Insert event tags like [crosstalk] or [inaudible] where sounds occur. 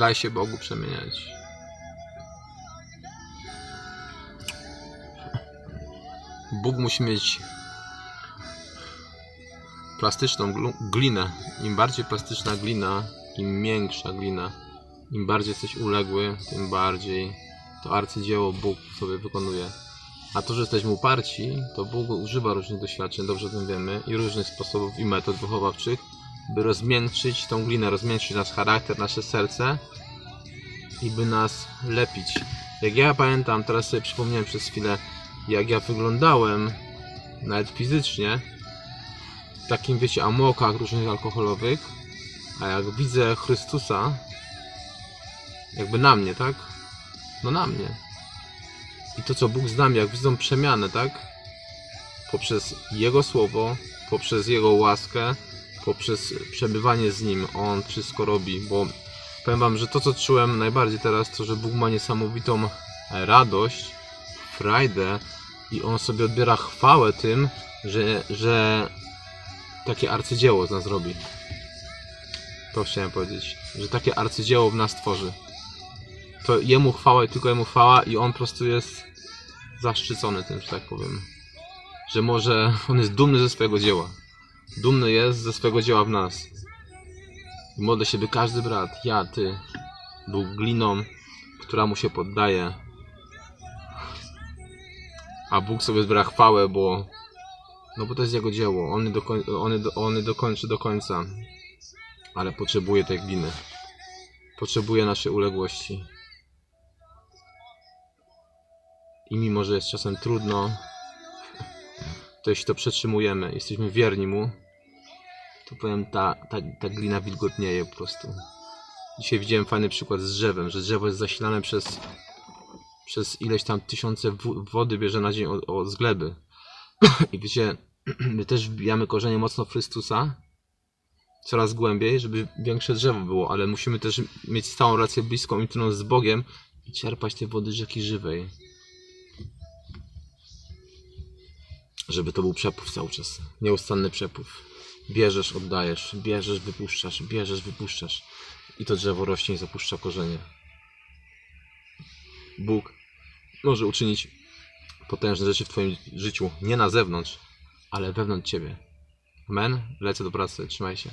Daj się Bogu przemieniać. Bóg musi mieć plastyczną glinę. Im bardziej plastyczna glina, im miększa glina, im bardziej jesteś uległy, tym bardziej to arcydzieło Bóg sobie wykonuje. A to, że jesteśmy uparci, to Bóg używa różnych doświadczeń, dobrze o tym wiemy, i różnych sposobów i metod wychowawczych, by rozmiękczyć tą glinę, rozmiękczyć nasz charakter, nasze serce i by nas lepić. Jak ja pamiętam, teraz sobie przypomniałem przez chwilę, jak ja wyglądałem, nawet fizycznie, w takim, wiecie, amokach różnych alkoholowych, a jak widzę Chrystusa, jakby na mnie, tak? No na mnie. I to, co Bóg z nami, jak widzą przemianę, tak? Poprzez Jego Słowo, poprzez Jego łaskę, poprzez przebywanie z Nim, On wszystko robi, bo powiem Wam, że to, co czułem najbardziej teraz, to, że Bóg ma niesamowitą radość, frajdę i On sobie odbiera chwałę tym, że, że takie arcydzieło z nas robi. To chciałem powiedzieć, że takie arcydzieło w nas tworzy. To Jemu chwała i tylko Jemu chwała i On po prostu jest zaszczycony tym, że tak powiem. Że może On jest dumny ze swojego dzieła. Dumny jest ze swojego dzieła w nas. I modlę się, by każdy brat, ja, ty, był gliną, która mu się poddaje. A Bóg sobie zbiera chwałę, bo no bo to jest jego dzieło. On dokoń, on, on dokończy do końca. Ale potrzebuje tej gliny. Potrzebuje naszej uległości. I mimo, że jest czasem trudno, to jeśli to przetrzymujemy, jesteśmy wierni mu, to powiem, ta, ta, ta glina wilgotnieje po prostu. Dzisiaj widziałem fajny przykład z drzewem, że drzewo jest zasilane przez, przez ileś tam tysiące wody bierze na dzień od, od z gleby. I wiecie, [clears throat] my też wbijamy korzenie mocno Chrystusa, coraz głębiej, żeby większe drzewo było, ale musimy też mieć stałą relację bliską, intymną z Bogiem i czerpać te wody rzeki żywej. Żeby to był przepływ cały czas. Nieustanny przepływ. Bierzesz, oddajesz, bierzesz, wypuszczasz, bierzesz, wypuszczasz. I to drzewo rośnie i zapuszcza korzenie. Bóg może uczynić potężne rzeczy w Twoim życiu. Nie na zewnątrz, ale wewnątrz Ciebie. Amen. Lecę do pracy. Trzymaj się.